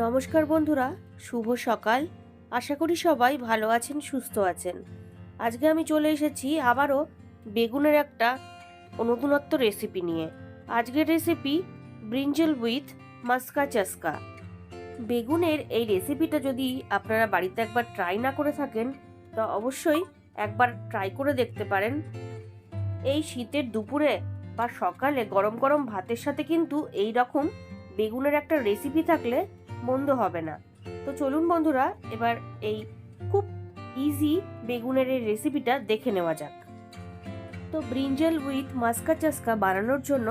নমস্কার বন্ধুরা, শুভ সকাল। আশা করি সবাই ভালো আছেন, সুস্থ আছেন। আজকে আমি চলে এসেছি আবারও বেগুনের একটা নতুনত্ব রেসিপি নিয়ে। আজকের রেসিপি ব্রিঞ্জল উইথ মাস্কা চাস্কা বেগুনের এই রেসিপিটা যদি আপনারা বাড়িতে একবার ট্রাই না করে থাকেন, তো অবশ্যই একবার ট্রাই করে দেখতে পারেন। এই শীতের দুপুরে বা সকালে গরম গরম ভাতের সাথে কিন্তু এই রকম বেগুনের একটা রেসিপি থাকলে মন্দ হবে না। তো চলুন বন্ধুরা, এবার এই খুব ইজি বেগুনের এই রেসিপিটা দেখে নেওয়া যাক। তো ব্রিঞ্জল উইথ মাস্কা চাস্কা বানানোর জন্য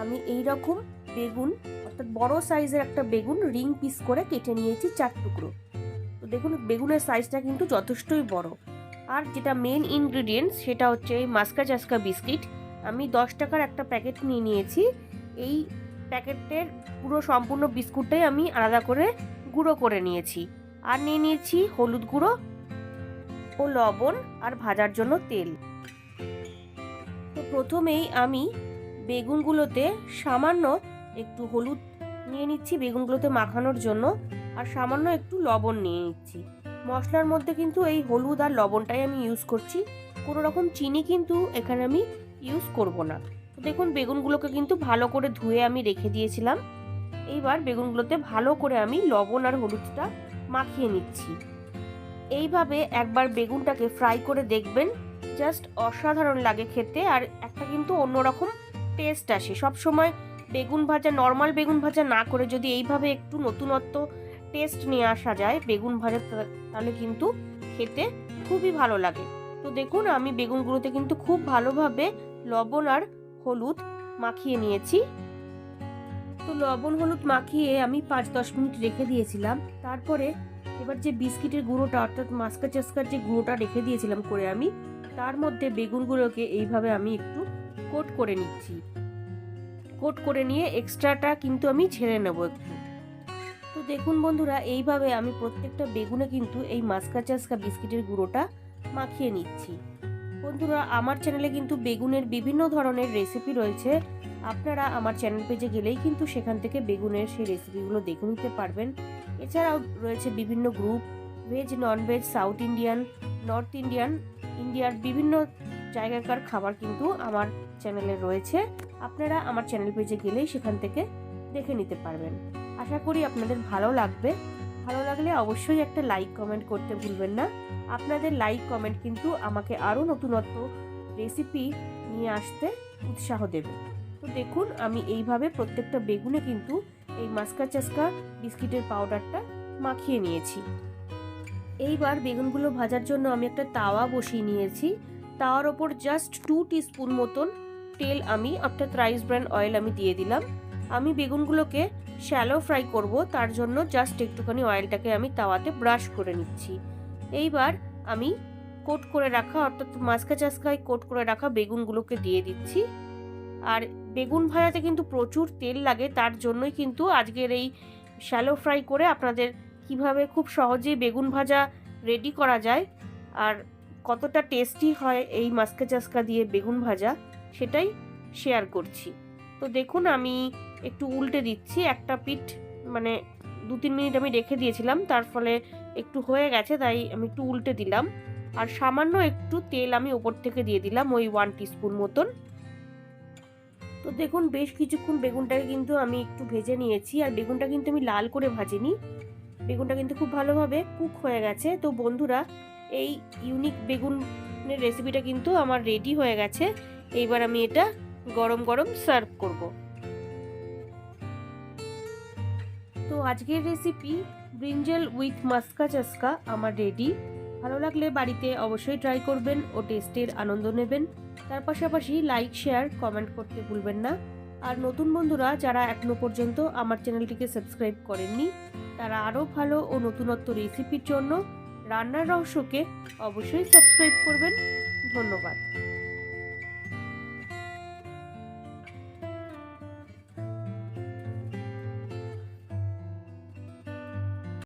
আমি এই রকম বেগুন, অর্থাৎ বড় সাইজের একটা বেগুন রিং পিস করে কেটে নিয়েছি চার টুকরো। তো দেখুন, বেগুনের সাইজটা কিন্তু যথেষ্টই বড়। আর যেটা মেন ইনগ্রিডিয়েন্টস সেটা হচ্ছে এই মাস্কা চাস্কা বিস্কিট আমি দশ টাকার একটা প্যাকেট নিয়ে নিয়েছি। এই প্যাকেটের পুরো সম্পূর্ণ বিস্কুটটাই আমি আলাদা করে গুঁড়ো করে নিয়েছি। আর নিয়ে নিয়েছি হলুদ গুঁড়ো ও লবণ আর ভাজার জন্য তেল। তো প্রথমেই আমি বেগুনগুলোতে সামান্য একটু হলুদ নিয়ে নিচ্ছি, বেগুনগুলোতে মাখানোর জন্য। আর সামান্য একটু লবণ নিয়ে নিচ্ছি। মশলার মধ্যে কিন্তু এই হলুদ আর লবণটাই আমি ইউজ করছি। কোনো রকম চিনি কিন্তু এখানে আমি ইউজ করব না। দেখুন, বেগুনগুলোকে কিন্তু ভালো করে ধুয়ে আমি রেখে দিয়েছিলাম। এইবার বেগুনগুলোতে ভালো করে আমি লবণ আর হলুদটা মাখিয়ে নিচ্ছি। এইভাবে একবার বেগুনটাকে ফ্রাই করে দেখবেন, জাস্ট অসাধারণ লাগে খেতে আর একটা কিন্তু অন্যরকম টেস্ট আসে। সব সময় বেগুন ভাজা, নর্মাল বেগুন ভাজা না করে যদি এইভাবে একটু নতুনত্ব টেস্ট নিয়ে আসা যায় বেগুন ভাজা তাহলে কিন্তু খেতে খুবই ভালো লাগে। তো দেখুন, আমি বেগুনগুলোতে কিন্তু খুব ভালোভাবে লবণ আর হলুদ মাখিয়ে নিয়েছি। তো লবণ হলুদ মাখিয়ে আমি পাঁচ দশ মিনিট রেখে দিয়েছিলাম। তারপরে এবার যে বিস্কিটের গুঁড়োটা, অর্থাৎ মাস্কা চাস্কার যে গুঁড়োটা রেখে দিয়েছিলাম করে আমি, তার মধ্যে বেগুনগুলোকে এইভাবে আমি একটু কোট করে নিচ্ছি। কোট করে নিয়ে এক্সট্রাটা কিন্তু আমি ছেড়ে নেব একটু। তো দেখুন বন্ধুরা, এইভাবে আমি প্রত্যেকটা বেগুনে কিন্তু এই মাস্কা চাস্কা বিস্কিটের গুঁড়োটা মাখিয়ে নিচ্ছি। বন্ধুরা, আমার চ্যানেলে কিন্তু বেগুনের বিভিন্ন ধরনের রেসিপি রয়েছে। আপনারা আমার চ্যানেল পেজে গেলেই কিন্তু সেখান থেকে বেগুনের সেই রেসিপিগুলো দেখে নিতে পারবেন। এছাড়াও রয়েছে বিভিন্ন group veg nonveg south Indian north Indian ইন্ডিয়ার বিভিন্ন জায়গাকার খাবার কিন্তু আমার চ্যানেলে রয়েছে। আপনারা আমার চ্যানেল পেজে গেলেই সেখান থেকে দেখে নিতে পারবেন। আশা করি আপনাদের ভালো লাগবে। ভালো লাগলে অবশ্যই একটা লাইক কমেন্ট করতে ভুলবেন না। আপনাদের লাইক কমেন্ট কিন্তু আমাকে আরও নতুনত্ব রেসিপি নিয়ে আসতে উৎসাহ দেবে। তো দেখুন, আমি এইভাবে প্রত্যেকটা বেগুনে কিন্তু এই মাস্কা চাস্কা বিস্কিটের পাউডারটা মাখিয়ে নিয়েছি। এইবার বেগুনগুলো ভাজার জন্য আমি একটা তাওয়া বসিয়ে নিয়েছি। তাওয়ার ওপর জাস্ট টু স্পুন মতন তেল আমি অর্থাৎ রাইস ব্র্যান্ড অয়েল আমি দিয়ে দিলাম। আমি বেগুনগুলোকে শ্যালো ফ্রাই করব, তার জন্য জাস্ট একটুখানি অয়েলটাকে আমি তাওয়াতে ব্রাশ করে নিচ্ছি। এইবার আমি কোট করে রাখা, অর্থাৎ মাস্কা চাস্কায় কোট করে রাখা বেগুনগুলোকে দিয়ে দিচ্ছি। আর বেগুন ভাজাতে কিন্তু প্রচুর তেল লাগে, তার জন্যই কিন্তু আজকের এই শ্যালো ফ্রাই করে আপনাদের কীভাবে খুব সহজেই বেগুন ভাজা রেডি করা যায় আর কতটা টেস্টি হয় এই মাস্কা চাস্কা দিয়ে বেগুন ভাজা, সেটাই শেয়ার করছি। তো দেখুন আমি একটু উল্টে দিচ্ছি, একটা পিঠ মানে দু তিন মিনিট আমি রেখে দিয়েছিলাম, তার ফলে একটু হয়ে গেছে, তাই আমি একটু উল্টে দিলাম। আর সামান্য একটু তেল আমি ওপর থেকে দিয়ে দিলাম ওই ওয়ান টিস্পুন মতন। তো দেখুন, বেশ কিছুক্ষণ বেগুনটাকে কিন্তু আমি একটু ভেজে নিয়েছি, আর বেগুনটা কিন্তু আমি লাল করে ভাজিনি। বেগুনটা কিন্তু খুব ভালোভাবে কুক হয়ে গেছে। তো বন্ধুরা, এই ইউনিক বেগুনের রেসিপিটা কিন্তু আমার রেডি হয়ে গেছে। এইবার আমি এটা গরম গরম সার্ভ করব। তো আজকের রেসিপি ব্রিঞ্জল উইথ মাস্কা চাস্কা আমার রেডি ভালো লাগলে বাড়িতে অবশ্যই ট্রাই করবেন ও টেস্টের আনন্দ নেবেন। তার পাশাপাশি লাইক শেয়ার কমেন্ট করতে ভুলবেন না। আর নতুন বন্ধুরা যারা এখনও পর্যন্ত আমার চ্যানেলটিকে সাবস্ক্রাইব করেননি, তারা আরও ভালো ও নতুনত্ব রেসিপির জন্য রান্নার রহস্যকে অবশ্যই সাবস্ক্রাইব করবেন। ধন্যবাদ।